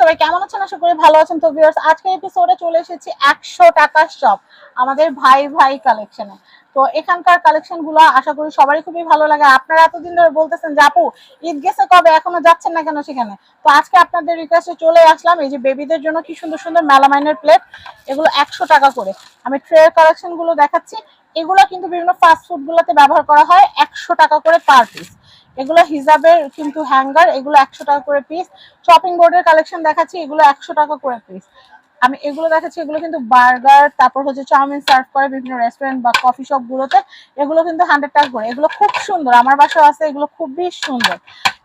সবাই কেমন আছেন? ভালো আছেন। তো চলে এসেছি একশো টাকার আমাদের ভাই ভাই তো এখানকার কালেকশনগুলো আশা করি সবারই খুবই ভালো লাগে। আপনারা এতদিন ধরে বলতেছেন যে, আপু, ঈদ গেছে কবে? এখনও যাচ্ছেন না কেন সেখানে? তো আজকে আপনাদের রিকোয়েস্টে চলে আসলাম। এই যে বেবিদের জন্য কি সুন্দর সুন্দর মেলামাইনের প্লেট এগুলো একশো টাকা করে। আমি ট্রের কালেকশনগুলো দেখাচ্ছি। এগুলো কিন্তু বিভিন্ন ফাস্ট ফুড গুলোতে ব্যবহার করা হয়। একশো টাকা করে পার পিস এগুলো হিজাবের কিন্তু হ্যাঙ্গার, এগুলো একশো টাকা করে পিস শপিং বোর্ডের কালেকশন দেখাচ্ছি, এগুলো একশো টাকা করে পিস আমি এগুলো দেখাচ্ছি, এগুলো কিন্তু বার্গার তারপর হচ্ছে চাউমিন সার্ভ করে বিভিন্ন রেস্টুরেন্ট বা কফি শপ গুলোতে। এগুলো কিন্তু হান্ড্রেড টাকা করে। এগুলো খুব সুন্দর, আমার বাসায় আছে, এগুলো খুবই সুন্দর।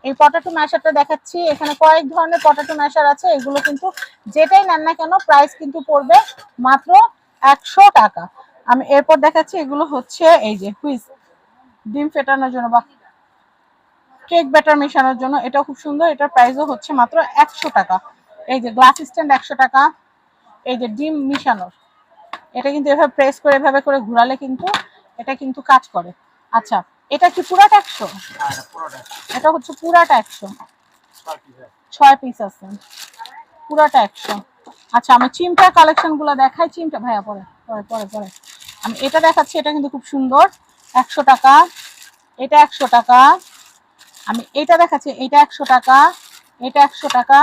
এই পটাটো ম্যাশারটা দেখাচ্ছি, এখানে কয়েক ধরনের পটাটো ম্যাশার আছে, এগুলো কিন্তু যেটাই নেন না কেন প্রাইস কিন্তু পড়বে মাত্র একশো টাকা। আমি এরপর দেখাচ্ছি, এগুলো হচ্ছে এই যে হুইস ডিম ফেটানোর জন্য বা কেক ব্যাটার মেশানোর জন্য। এটা খুব সুন্দর এটার প্রাইসও হচ্ছে মাত্র একশো টাকা। এই যে গ্লাস স্ট্যান্ড একশো টাকা এই যে ডিম মিশানোর। এটা কিন্তু এভাবে প্রেস করে এভাবে করে ঘোরালে কিন্তু এটা কিন্তু কাজ করে। আচ্ছা এটা কি পুরাটা একশো? এটা হচ্ছে পুরাটা একশো। ছয় পিস আছে। পুরাটা একশো। আচ্ছা আমি চিমটা কালেকশনগুলো দেখাই। চিমটা ভাইয়া পরে পরে পরে পরে। আমি এটা দেখাচ্ছি এটা কিন্তু খুব সুন্দর। একশো টাকা। এটা একশো টাকা। আমি এটা দেখাচ্ছি, এটা একশো টাকা, এটা একশো টাকা,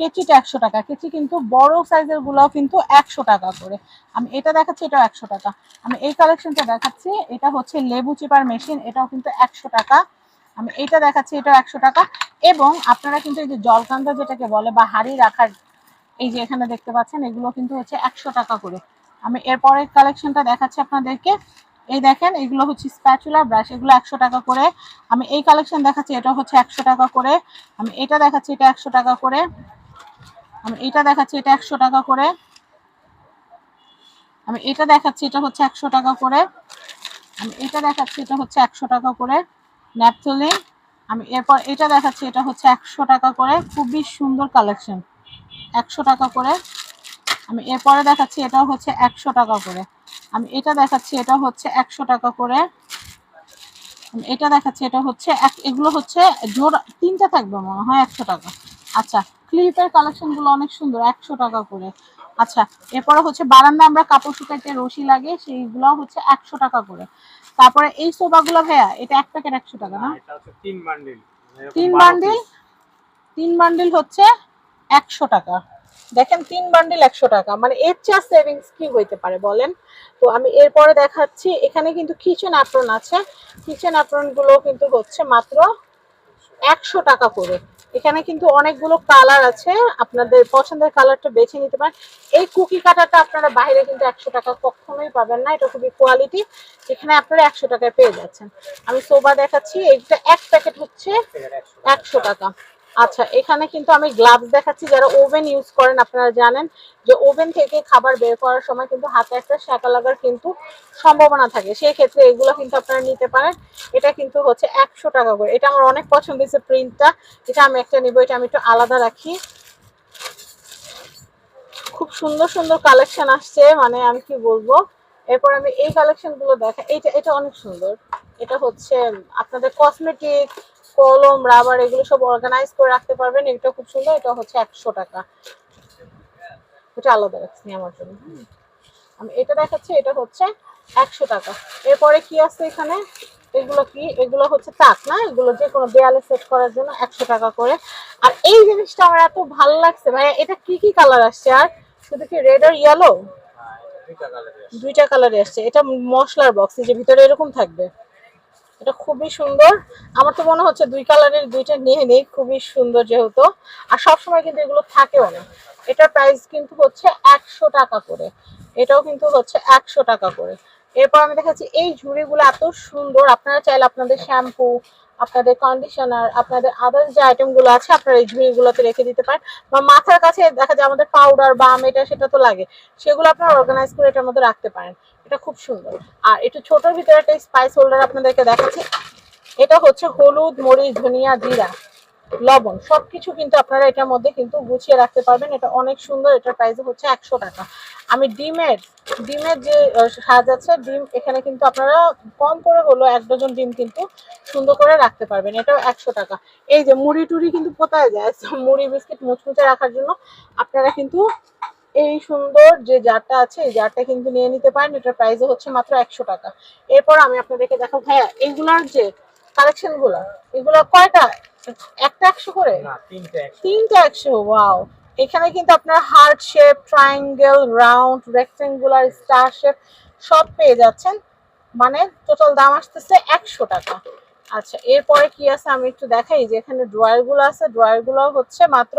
কেচিটা একশো টাকা। কেচি কিন্তু বড় সাইজের গুলাও কিন্তু একশো টাকা করে। আমি এটা দেখাচ্ছি, এটাও একশো টাকা। আমি এই কালেকশনটা দেখাচ্ছি, এটা হচ্ছে লেবু চিপার মেশিন এটাও কিন্তু একশো টাকা। আমি এটা দেখাচ্ছি, এটাও একশো টাকা। এবং আপনারা কিন্তু এই যে জলকান্দা যেটাকে বলে বা হাড়ি রাখার, এই যে এখানে দেখতে পাচ্ছেন, এগুলো কিন্তু হচ্ছে একশো টাকা করে। আমি এরপরের কালেকশনটা দেখাচ্ছি আপনাদেরকে। এই দেখেন, এগুলো হচ্ছে স্প্যাচুলা ব্রাশ এগুলো একশো টাকা করে। আমি এই কালেকশন দেখাচ্ছি, এটা হচ্ছে একশো টাকা করে। আমি এটা দেখাচ্ছি, এটা একশো টাকা করে। আমি এটা দেখাচ্ছি, এটা একশো টাকা করে। আমি এটা দেখাচ্ছি, এটা হচ্ছে একশো টাকা করে। আমি এটা দেখাচ্ছি, এটা হচ্ছে একশো টাকা করে। ন্যাপথলিন আমি এরপর এটা দেখাচ্ছি, এটা হচ্ছে একশো টাকা করে। খুবই সুন্দর কালেকশন একশো টাকা করে। আমি এরপরে দেখাচ্ছি, এটাও হচ্ছে একশো টাকা করে। আমি এটা দেখাচ্ছি এটা হচ্ছে একশো টাকা করে। এটা দেখাচ্ছি এটা হচ্ছে এগুলো হচ্ছে জোড়া তিনটা থাকবে মনে হয় একশো টাকা। আচ্ছা ক্লিপের কালেকশনগুলো অনেক সুন্দর একশো টাকা করে। আচ্ছা এরপরে হচ্ছে বারান্দা আমরা কাপড় শুকাইতে রশি লাগে সেইগুলো হচ্ছে একশো টাকা করে। তারপরে এই সোফাগুলো ভাইয়া এটা এক প্যাকেট একশো টাকা না? তিন বান্ডিল। তিন বান্ডিল? তিন বান্ডিল হচ্ছে একশো টাকা। দেখেন তিন বান্ডিল একশো টাকা। মানে এর চেয়ে সেভিংস কি হইতে পারে বলেন? তো আমি এরপরে দেখাচ্ছি এখানে কিন্তু কিচেন অ্যাপ্রন আছে। কিচেন অ্যাপ্রনগুলো কিন্তু হচ্ছে মাত্র একশো টাকা করে। এখানে কিন্তু অনেকগুলো কালার আছে। আপনাদের পছন্দের কালারটা বেছে নিতে পারেন। এই কুকি কাটারটা আপনারা বাইরে কিন্তু একশো টাকা কখনোই পাবেন না। এটা খুবই কোয়ালিটি এখানে আপনারা একশো টাকায় পেয়ে যাচ্ছেন। আমি সোবা দেখাচ্ছি। এইটা এক প্যাকেট হচ্ছে একশো টাকা। আচ্ছা এখানে কিন্তু আমি গ্লাভস দেখাচ্ছি, যারা ওভেন ইউজ করেন আপনারা জানেন যে ওভেন থেকে খাবার বের করার সময় কিন্তু হাতে একটা শাঁকা লাগার কিন্তু সম্ভাবনা থাকে। সেই ক্ষেত্রে এগুলো কিন্তু আপনারা নিতে পারেন। এটা কিন্তু হচ্ছে একশো টাকা করে। এটা আমার অনেক পছন্দ হয়েছে প্রিন্টটা এটা আমি একটা নিব, এটা আমি একটু আলাদা রাখি। খুব সুন্দর সুন্দর কালেকশন আসছে মানে আমি কি বলব? এরপর আমি এই কালেকশনগুলো দেখা এটা এটা অনেক সুন্দর। এটা হচ্ছে আপনাদের কসমেটিক কলম রাবার এগুলো সব অর্গানাইজ করে রাখতে পারবেন। এটা খুব সুন্দর এটা হচ্ছে একশো টাকা। এটা আলাদা রাখছি আমার জন্য। আমি এটা দেখাচ্ছি এটা হচ্ছে একশো টাকা। এরপরে কি আছে এখানে? এগুলো কি? এগুলো হচ্ছে তাক না? এগুলো যে কোনো দেয়ালে সেট করার জন্য একশো টাকা করে। আর এই জিনিসটা আমার এত ভালো লাগছে ভাই এটা কি কি কালার আসছে? আর শুধু কি রেড আর ইয়েলো দুইটা কালারে আসছে। এটা মশলার বক্স যে ভিতরে এরকম থাকবে। এটা খুবই সুন্দর। আমার তো মনে হচ্ছে দুই কালারের দুইটা নিয়ে নেই, খুবই সুন্দর যেহেতু। আর সবসময় কিন্তু এগুলো থাকেও না। এটার প্রাইস কিন্তু হচ্ছে একশো টাকা করে। এটাও কিন্তু হচ্ছে একশো টাকা করে। এরপর আমি দেখাচ্ছি, এই ঝুড়িগুলো এত সুন্দর। আপনারা চাইলে আপনাদের শ্যাম্পু আপনাদের কন্ডিশনার আপনাদের আদার্স যে আইটেমগুলো আছে, আপনারা এই ঝুড়িগুলোতে রেখে দিতে পারেন। বা মাথার কাছে দেখা যায় আমাদের পাউডার বাম, এটা সেটা তো লাগে। সেগুলো আপনারা অর্গানাইজ করে এটার মধ্যে রাখতে পারেন। এটা খুব সুন্দর। আর একটু ছোটোর ভিতরে একটা স্পাইস হোল্ডার আপনাদেরকে দেখাচ্ছি। এটা হচ্ছে হলুদ, মরিচ, ধনিয়া, জিরা, লবণ, সবকিছু কিন্তু আপনারা এটার মধ্যে কিন্তু গুছিয়ে রাখতে পারবেন। এটা অনেক সুন্দর, এটার প্রাইস হচ্ছে একশো টাকা। আমি ডিমের ডিমের যে সাজ আছে, ডিম এখানে কিন্তু আপনারা কম করে হলো এক ডজন ডিম কিন্তু সুন্দর করে রাখতে পারবেন। এটাও একশো টাকা। এই যে মুড়ি টুড়ি কিন্তু পোতায় যায়? মুড়ি, বিস্কিট মুচমুচে রাখার জন্য আপনারা কিন্তু এই সুন্দর যে জারটা আছে এই জারটা কিন্তু নিয়ে নিতে পারেন। এটার প্রাইসও হচ্ছে মাত্র একশো টাকা। এরপর আমি আপনাদেরকে দেখো ভাইয়া এইগুলার যে কালেকশনগুলা এগুলো কয়টা? একটা একশো করে? তিনটে একশো। ওয়াও এখানে কিন্তু আপনার heart shape triangle round rectangular star shape সব পেয়ে যাচ্ছেন। মানে টোটাল দাম আসতেছে একশো টাকা। আচ্ছা এরপরে কি আছে আমি একটু দেখাই। যে এখানে ড্রয়ারগুলো আছে ড্রয়ারগুলো হচ্ছে মাত্র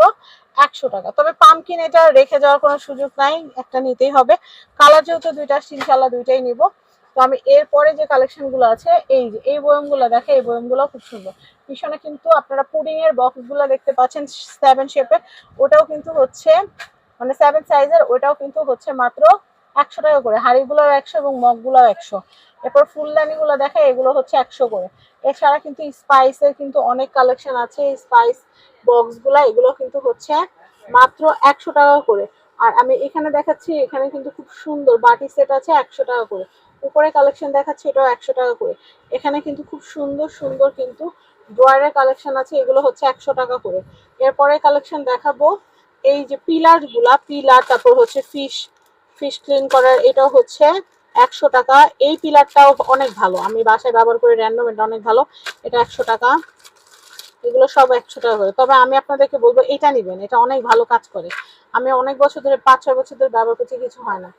একশো টাকা। তবে পামকিন এটা রেখে যাওয়ার কোনো সুযোগ নাই, একটা নিতেই হবে। কালার যেহেতু দুইটা ইনশাল্লাহ দুইটাই নিব। তো আমি এরপরে যে কালেকশনগুলো আছে, এই যে, এই বয়মগুলো দেখে, এই বয়মগুলো খুব সুন্দর। পিছনে কিন্তু আপনারা পুডিং এর বক্সগুলো দেখতে পাচ্ছেন সেভেন শেপের ওটাও কিন্তু হচ্ছে মানে সেভেন সাইজের ওটাও কিন্তু হচ্ছে মাত্র একশো টাকা করে। হাঁড়িগুলোও একশো এবং মগগুলোও একশো। এরপর ফুলদানি গুলো দেখে, এগুলো হচ্ছে একশো করে। এছাড়া কিন্তু স্পাইসের কিন্তু অনেক কালেকশন আছে। স্পাইস বক্সগুলা এগুলো কিন্তু হচ্ছে মাত্র একশো টাকা করে। আর আমি এখানে দেখাচ্ছি, এখানে কিন্তু খুব সুন্দর বাটি সেট আছে একশো টাকা করে। উপরে কালেকশন দেখাচ্ছি, এটাও একশো টাকা করে। এখানে কিন্তু খুব সুন্দর সুন্দর কিন্তু ড্রয়ারের কালেকশন আছে, এগুলো হচ্ছে একশো টাকা করে। এরপরে কালেকশন দেখাবো, এই যে পিলারগুলা পিলার তারপর হচ্ছে ফিশ ফিশ ক্লিন করার, এটাও হচ্ছে একশো টাকা। এই পিলারটাও অনেক ভালো। আমি বাসায় ব্যবহার করি র্যান্ডম এটা অনেক ভালো। এটা একশো টাকা। এগুলো সব একশো টাকা করে। তবে আমি আপনাদেরকে বলব, এটা নেবেন। এটা অনেক ভালো কাজ করে। আমি অনেক বছর ধরে, পাঁচ ছয় বছর ধরে ব্যবহার করছি, কিছু হয় না।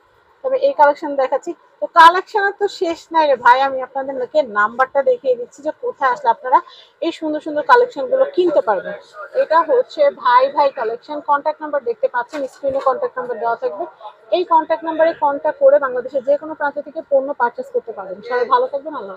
তবে এই কালেকশন দেখাচ্ছি। তো কালেকশনের তো শেষ নাই রে ভাই, আমি আপনাদেরকে নাম্বারটা দেখিয়ে দিচ্ছি যে কোথায় আসলে আপনারা এই সুন্দর সুন্দর কালেকশনগুলো কিনতে পারবেন। এটা হচ্ছে ভাই ভাই কালেকশন কন্ট্যাক্ট নাম্বার দেখতে পাচ্ছেন স্ক্রিনে কন্ট্যাক্ট নাম্বার দেওয়া থাকবে। এই কন্ট্যাক্ট নাম্বারে কন্ট্যাক্ট করে বাংলাদেশের যে কোনো প্রান্ত থেকে পণ্য পারচেস করতে পারবেন। সবাই ভালো থাকবেন, আল্লাহ।